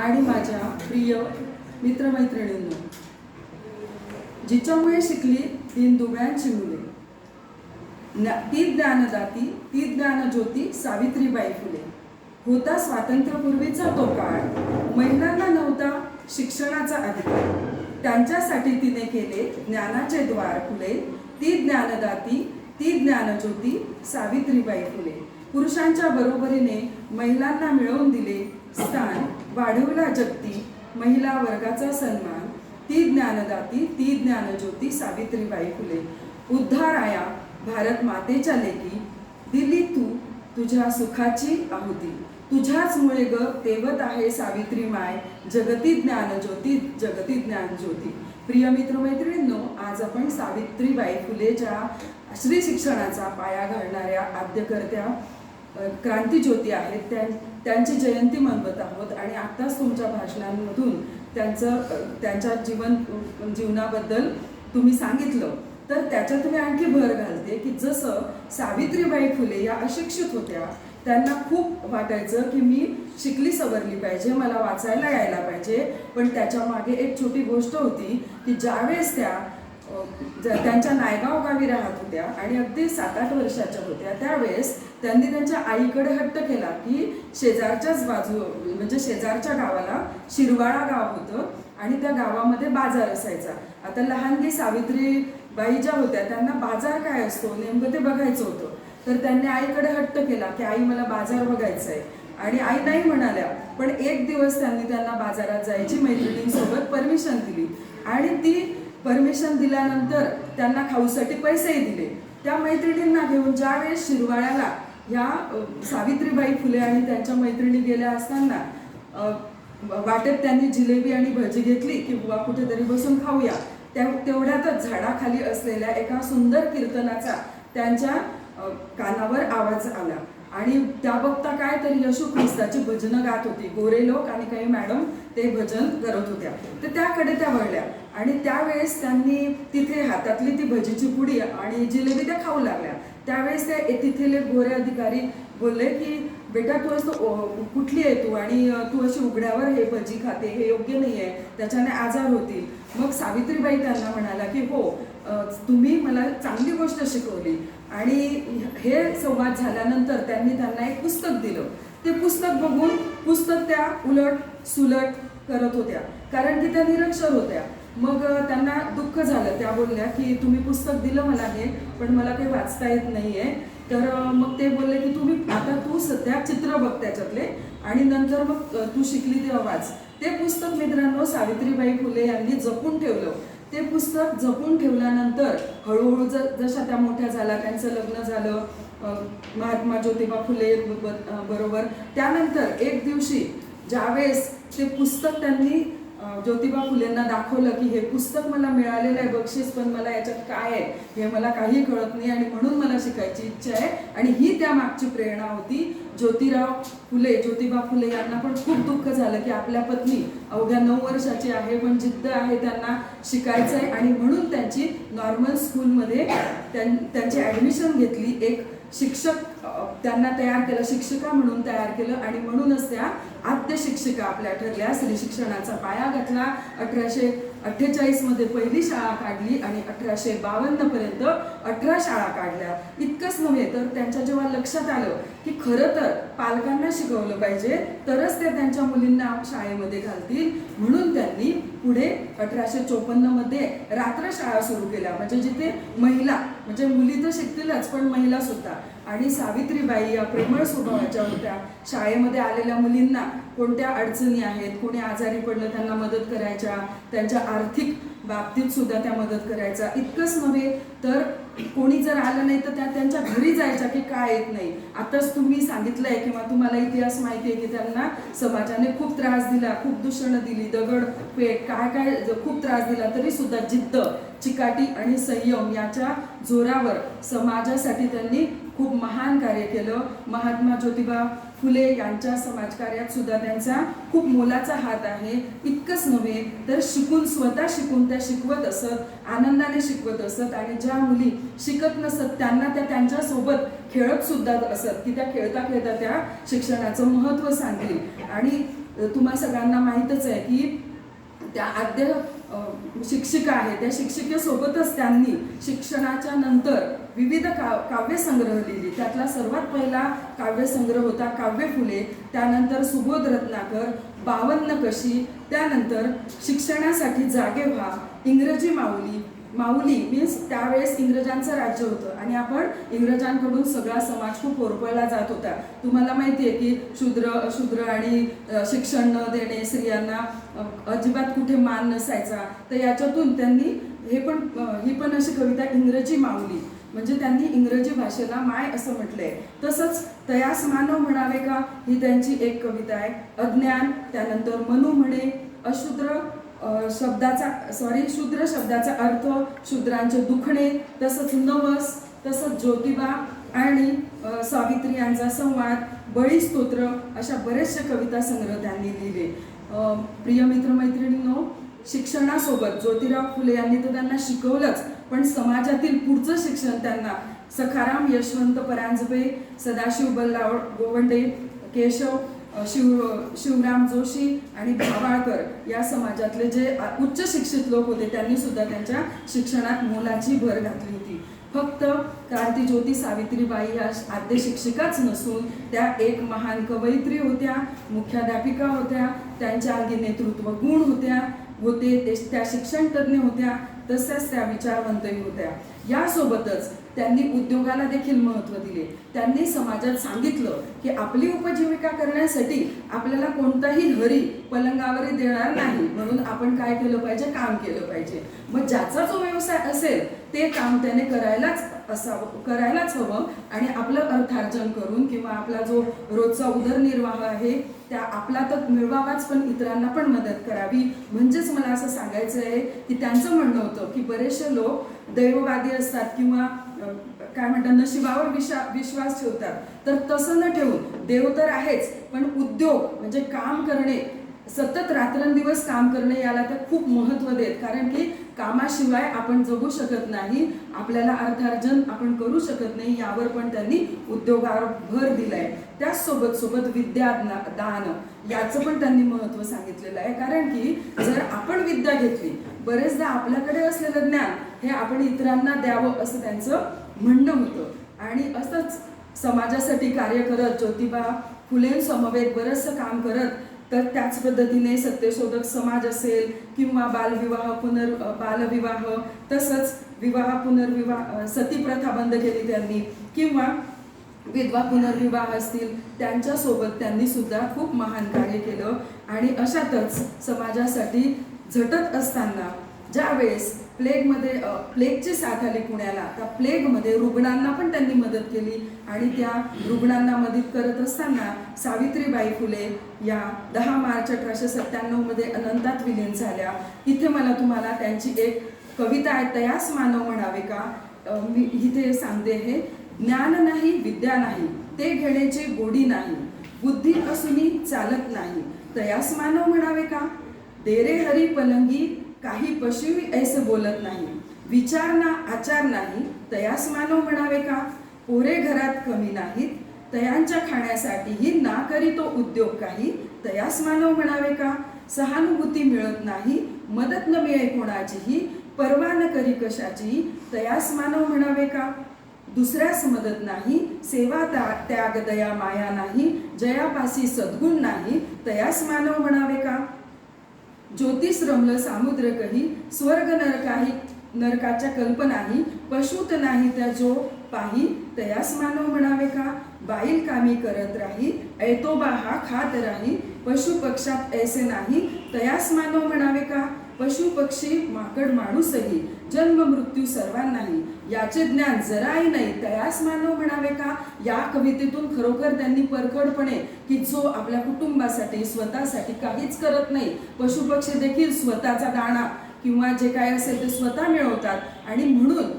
आणि माझ्या प्रिय मित्रमैत्रिणींनो जिच्यामुळे शिकली तीन दुबळ्यांची मुले. ती ज्ञानदाती ती ज्ञानज्योती सावित्रीबाई फुले. होता स्वातंत्र्यपूर्वीचा तो काळ. महिलांना नव्हता शिक्षणाचा अधिकार. त्यांच्यासाठी तिने केले ज्ञानाचे द्वार फुले. ती ज्ञानदाती ती ज्ञानज्योती सावित्रीबाई फुले. पुरुषांच्या बरोबरीने महिलांना मिळवून दिले स्थान वाढवला जगती महिला वर्गाचा सन्मान ती ज्ञानदाती ती ज्ञानज्योती सावित्रीबाई फुले. उद्धाराया भारत मातेच्या लेकी दिली तू तुझ्या सुखाची आहुती. तुझ्याच मुळे ग तेवत आहे सावित्री माय जगती ज्ञान ज्योती जगती ज्ञान ज्योती प्रिय मित्रमैत्रिणींनो आज आपण सावित्रीबाई फुलेच्या श्री शिक्षणाचा पाया घालणाऱ्या आद्यकर्त्या क्रांतीज्योती आहेत त्या त्यांची जयंती मनवत आहोत आणि आत्ताच तुमच्या भाषणांमधून त्यांचं त्यांच्या जीवन जीवनाबद्दल तुम्ही सांगितलं. तर त्याच्यात मी आणखी भर घालते की जसं सावित्रीबाई फुले या अशिक्षित होत्या त्यांना खूप वाटायचं की मी शिकली सवरली पाहिजे मला वाचायला यायला पाहिजे. पण त्याच्यामागे एक छोटी गोष्ट होती की ज्यावेळेस त्या त्यांच्या नायगाव गावी राहत होत्या आणि अगदी सात आठ वर्षाच्या होत्या. त्यावेळेस त्यांनी त्यांच्या आईकडे हट्ट केला की शेजारच्याच बाजू म्हणजे शेजारच्या गावाला शिरवाळा गाव होतं आणि त्या गावामध्ये बाजार असायचा. आता लहानगी सावित्रीबाई ज्या होत्या त्यांना बाजार काय असतो? नेमकं ते बघायचं होतं. तर त्यांनी आईकडे हट्ट केला की आई मला बाजार बघायचा आहे आणि आई नाही म्हणाल्या पण एक दिवस त्यांनी त्यांना बाजारात जायची मैत्रिणींसोबत परमिशन दिली. आणि ती परमिशन दिल्यानंतर त्यांना खाऊसाठी पैसेही दिले. त्या मैत्रिणींना घेऊन ज्यावेळेस शिरवाळ्याला ह्या सावित्रीबाई फुले आणि त्यांच्या मैत्रिणी गेल्या असताना वाटेत त्यांनी जिलेबी आणि भजी घेतली की बुवा कुठेतरी बसून खाऊया. त्या तेवढ्यातच झाडाखाली असलेल्या एका सुंदर कीर्तनाचा त्यांच्या कानावर आवाज आला. आणि त्या बघता काय तर यशू ख्रिस्ताची भजनं गात होती. गोरे लोक आणि काही मॅडम ते भजन करत होत्या. तर त्याकडे त्या वळल्या. आणि त्यावेळेस त्यांनी तिथे हातातली ती भजीची पुडी आणि जिलेबी त्या खाऊ लागल्या. त्यावेळेस ते तिथले गोरे अधिकारी बोलले की बेटा तू असं कुठली आहे तू? आणि तू अशी उघड्यावर हे भजी खाते हे योग्य नाही आहे त्याच्याने आजार होतील. मग सावित्रीबाई त्यांना म्हणाला की हो तुम्ही मला चांगली गोष्ट शिकवली. आणि हे संवाद झाल्यानंतर त्यांनी त्यांना एक पुस्तक दिलं. ते पुस्तक बघून पुस्तक त्या उलट सुलट करत होत्या. कारण की त्या निरक्षर होत्या. मग त्यांना दुःख झालं त्या बोलल्या की तुम्ही पुस्तक दिलं मला हे पण मला काही वाचता येत नाहीये. तर मग ते बोलले की तुम्ही आता तू सध्या चित्र बघ त्याच्यातले आणि नंतर मग तू शिकली तेव्हा वाच. ते पुस्तक मित्रांनो सावित्रीबाई फुले यांनी जपून ठेवलं. ते पुस्तक जपून ठेवल्यानंतर हळूहळू जर जशा त्या मोठ्या झाल्या त्यांचं लग्न झालं महात्मा ज्योतिबा फुले बरोबर. त्यानंतर एक दिवशी ज्यावेळेस ते पुस्तक त्यांनी ज्योतिबा फुलेंना दाखवलं की हे पुस्तक मला मिळालेलं आहे बक्षीस पण मला याच्यात काय आहे हे मला काही कळत नाही आणि म्हणून मला शिकायची इच्छा आहे. आणि ही त्या मागची प्रेरणा होती. ज्योतिराव फुले ज्योतिबा फुले यांना पण खूप दुःख झालं की आपल्या पत्नी अवघ्या नऊ वर्षाची आहे पण जिद्द आहे त्यांना शिकायचं आहे आणि म्हणून त्यांची नॉर्मल स्कूलमध्ये त्यां त्यांची ॲडमिशन घेतली एक शिक्षक त्यांना तयार केलं शिक्षिका म्हणून तयार केलं आणि म्हणूनच त्या आद्य शिक्षिका आपल्या ठरल्या स्त्री शिक्षणाचा पाया घातला. अठराशे अठ्ठेचाळीसमध्ये पहिली शाळा काढली आणि अठराशे बावन्न पर्यंत अठरा शाळा काढल्या. इतकंच नव्हे तर त्यांच्या जेव्हा लक्षात आलं की खरं तर पालकांना शिकवलं पाहिजे तरच ते त्यांच्या मुलींना शाळेमध्ये घालतील. म्हणून त्यांनी पुढे अठराशे चोपन्नमध्ये रात्र शाळा सुरू केल्या. म्हणजे जिथे महिला म्हणजे मुली तर शिकतीलच पण महिला सुद्धा. आणि सावित्रीबाई या प्रेमळ स्वभावाच्या होत्या. शाळेमध्ये आलेल्या मुलींना कोणत्या अडचणी आहेत कोणी आजारी पडलं त्यांना मदत करायच्या त्यांच्या आर्थिक बाबतीत सुद्धा त्या मदत करायचा. इतकंच नव्हे तर कोणी जर आलं नाही तर त्या त्यांच्या घरी जायच्या की काय येत नाही. आताच तुम्ही सांगितलंय किंवा तुम्हाला इतिहास माहिती आहे की त्यांना समाजाने खूप त्रास दिला खूप दूषणं दिली दगड पेट काय काय खूप त्रास दिला तरी सुद्धा जिद्द चिकाटी आणि संयम याच्या जोरावर समाजासाठी त्यांनी खूप महान कार्य केलं. महात्मा ज्योतिबा फुले यांच्या समाजकार्यात सुद्धा त्यांचा खूप मोलाचा हात आहे. इतकंच नव्हे तर शिकून स्वतः शिकून त्या शिकवत असत आनंदाने शिकवत असत आणि ज्या मुली शिकत नसत त्यांना त्या त्यांच्यासोबत खेळत सुद्धा असत की त्या खेळता खेळता त्या शिक्षणाचं महत्त्व सांगतील. आणि तुम्हा सगळ्यांना माहीतच आहे की त्या आद्य शिक्षिका आहे त्या शिक्षिकेसोबतच त्यांनी शिक्षणाच्या नंतर विविध का काव्यसंग्रह लिहिली. त्यातला सर्वात पहिला काव्यसंग्रह होता काव्य फुले त्यानंतर सुबोध रत्नाकर बावन्न कशी त्यानंतर शिक्षणासाठी जागे व्हा इंग्रजी माऊली माऊली मीन्स त्यावेळेस इंग्रजांचं राज्य होतं. आणि आपण इंग्रजांकडून सगळा समाज खूप होरपळला जात होता. तुम्हाला माहिती आहे की शूद्र अशूद्र आणि शिक्षण न देणे स्त्रियांना अजिबात कुठे मान नसायचा. तर याच्यातून त्यांनी हे पण ही पण अशी कविता इंग्रजी माऊली. म्हणजे त्यांनी इंग्रजी भाषेला माय असं म्हटलंय. तसंच तयास मानव म्हणावे का? ही त्यांची एक कविता आहे. अज्ञान त्यानंतर मनु म्हणे. अशूद्र शब्दाचा सॉरी शूद्र शब्दाचा अर्थ शूद्रांचे दुखणे तसंच नवस तसंच ज्योतिबा आणि सावित्री यांचा संवाद बळी स्तोत्र अशा बरेचशा कविता संग्रह त्यांनी लिहिले. अ, प्रिय मित्रमैत्रिणींनो शिक्षणासोबत ज्योतिराव फुले यांनी तर त्यांना शिकवलंच पण समाजातील पुढचं शिक्षण त्यांना. सखाराम यशवंत परांजपे सदाशिव बल्लाव गोवंडे केशव शिव शिवराम जोशी आणि भावाळकर या समाजातले जे उच्च शिक्षित लोक होते त्यांनी सुद्धा त्यांच्या शिक्षणात मोलाची भर घातली होती. फक्त क्रांती ज्योती सावित्रीबाई या आद्य शिक्षिकाच नसून त्या एक महान कवयित्री होत्या मुख्याध्यापिका होत्या त्यांच्या अंगी नेतृत्व गुण होत्या होते ते त्या शिक्षणतज्ञ होत्या तसेच त्या विचारवंतही होत्या. यासोबतच त्यांनी उद्योगाला देखील महत्त्व दिले. त्यांनी समाजात सांगितलं की आपली उपजीविका करण्यासाठी आपल्याला कोणताही हरी पलंगावर देणार नाही. म्हणून आपण काय केलं पाहिजे? काम केलं पाहिजे. मग ज्याचा जो व्यवसाय असेल ते काम त्याने करायलाच असावं करायलाच हवं आणि आपलं अर्थार्जन करून किंवा आपला जो रोजचा उदरनिर्वाह आहे त्या आपला तर मिळवावाच पण इतरांना पण मदत करावी. म्हणजेच मला असं सांगायचं आहे की त्यांचं म्हणणं होतं की बरेचसे लोक दैववादी असतात किंवा काय म्हणतात नशिबावर विशा विश्वास ठेवतात. तर तसं न ठेवून देव तर आहेच पण उद्योग म्हणजे काम करणे सतत रात्रंदिवस काम करणे याला तर खूप महत्त्व देत. कारण की कामाशिवाय आपण जगू शकत नाही आपल्याला अर्थार्जन आपण करू शकत नाही यावर पण त्यांनी उद्योगावर भर दिलाय. त्याचसोबत सोबत विद्या दान याचं पण त्यांनी महत्त्व सांगितलेलं आहे. कारण की जर आपण विद्या घेतली बरेचदा आपल्याकडे असलेलं ज्ञान हे आपण इतरांना द्यावं असं त्यांचं म्हणणं होतं. आणि असंच समाजासाठी कार्य करत ज्योतिबा फुले समवेत बरंचसं काम करत तर त्याच पद्धतीने सत्यशोधक समाज असेल किंवा बालविवाह पुनर् बालविवाह तसंच विवाह पुनर्विवाह सती प्रथा बंद केली त्यांनी किंवा विधवा पुनर्विवाह असतील त्यांच्यासोबत त्यांनी सुद्धा खूप महान कार्य केलं. आणि अशातच समाजासाठी झटत असताना ज्यावेळेस प्लेगमध्ये प्लेगचे प्लेगची साथ आली पुण्याला त्या प्लेगमध्ये रुग्णांना पण त्यांनी मदत केली आणि त्या रुग्णांना मदत करत असताना सावित्रीबाई फुले या दहा मार्च अठराशे सत्त्याण्णवमध्ये अनंतात विलीन झाल्या. इथे मला तुम्हाला त्यांची एक कविता आहे तयास मानव म्हणावे का? मी इथे सांगते हे ज्ञान नाही विद्या नाही ते घेण्याची गोडी नाही बुद्धी असूनही चालत नाही. तयास मानव म्हणावे का? देरे हरी पलंगी काही पशु ऐसे बोलत नाही. विचार ना आचार नाही तयास मानव म्हणावे का? पोरे घरात कमी नाहीत तयांच्या खाण्यासाठीही ना करी तो उद्योग काही तयास मानव म्हणावे का? सहानुभूती मिळत नाही मदत न मिळे कोणाचीही परवा न करी कशाचीही तयास मानव म्हणावे का? दुसऱ्यास मदत नाही सेवा त्याग दया माया नाही जयापासी सद्गुण नाही तयास मानव म्हणावे का? ज्योतिष रमल सामुद्र कही स्वर्ग नरकाही नरकाच्या कल्पनाही पशुत नाही त्या जो पाही तयास मानव म्हणावे का? बाईल कामी करत राही ऐतोबा हा खात राही पशु पक्षात ऐसे नाही तयास मानव म्हणावे का? पशु पक्षी माकड माणूसही जन्म मृत्यू सर्वांनाही याचे ज्ञान जराही नाही तयास मानव म्हणावे का? या कवितेतून खरोखर त्यांनी परखडपणे की जो आपल्या कुटुंबासाठी स्वतःसाठी काहीच करत नाही पशुपक्षी देखील स्वतःचा दाणा किंवा जे काय असेल ते स्वतः मिळवतात. आणि म्हणून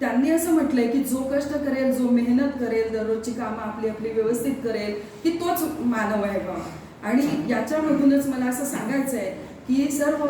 त्यांनी असं म्हटलंय की जो कष्ट करेल जो मेहनत करेल दररोजची कामं आपली आपली व्यवस्थित करेल की तोच मानव आहे बा आणि याच्यामधूनच मला असं सांगायचं आहे की सर्व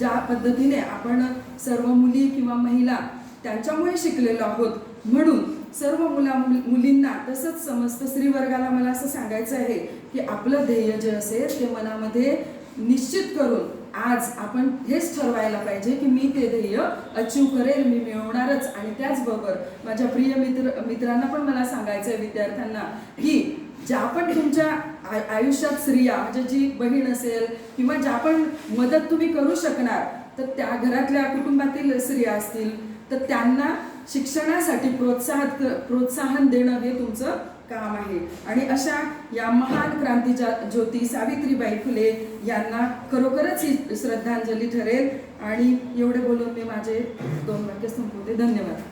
ज्या पद्धतीने आपण सर्व मुली किंवा महिला त्यांच्यामुळे शिकलेलो आहोत म्हणून सर्व मुला मुलींना तसंच समस्त स्त्रीवर्गाला मला असं सांगायचं आहे की आपलं ध्येय जे असेल ते मनामध्ये निश्चित करून आज आपण हेच ठरवायला पाहिजे की मी ते ध्येय अचीव करेल मी मिळवणारच. आणि त्याचबरोबर माझ्या प्रिय मित्र मित्रांना पण मला सांगायचं आहे विद्यार्थ्यांना की ज्या पण तुमच्या आ- आयुष्यात स्त्रिया म्हणजे जी बहीण असेल किंवा ज्या पण मदत तुम्ही करू शकणार तर त्या घरातल्या कुटुंबातील स्त्रिया असतील तर त्यांना शिक्षणासाठी प्रोत्साहत प्रोत्साहन देणं हे तुमचं काम आहे. आणि अशा या महान क्रांतीच्या ज्योती सावित्रीबाई फुले यांना खरोखरच ही श्रद्धांजली ठरेल. आणि एवढे बोलून मी माझे दोन वाक्य संपवते. धन्यवाद.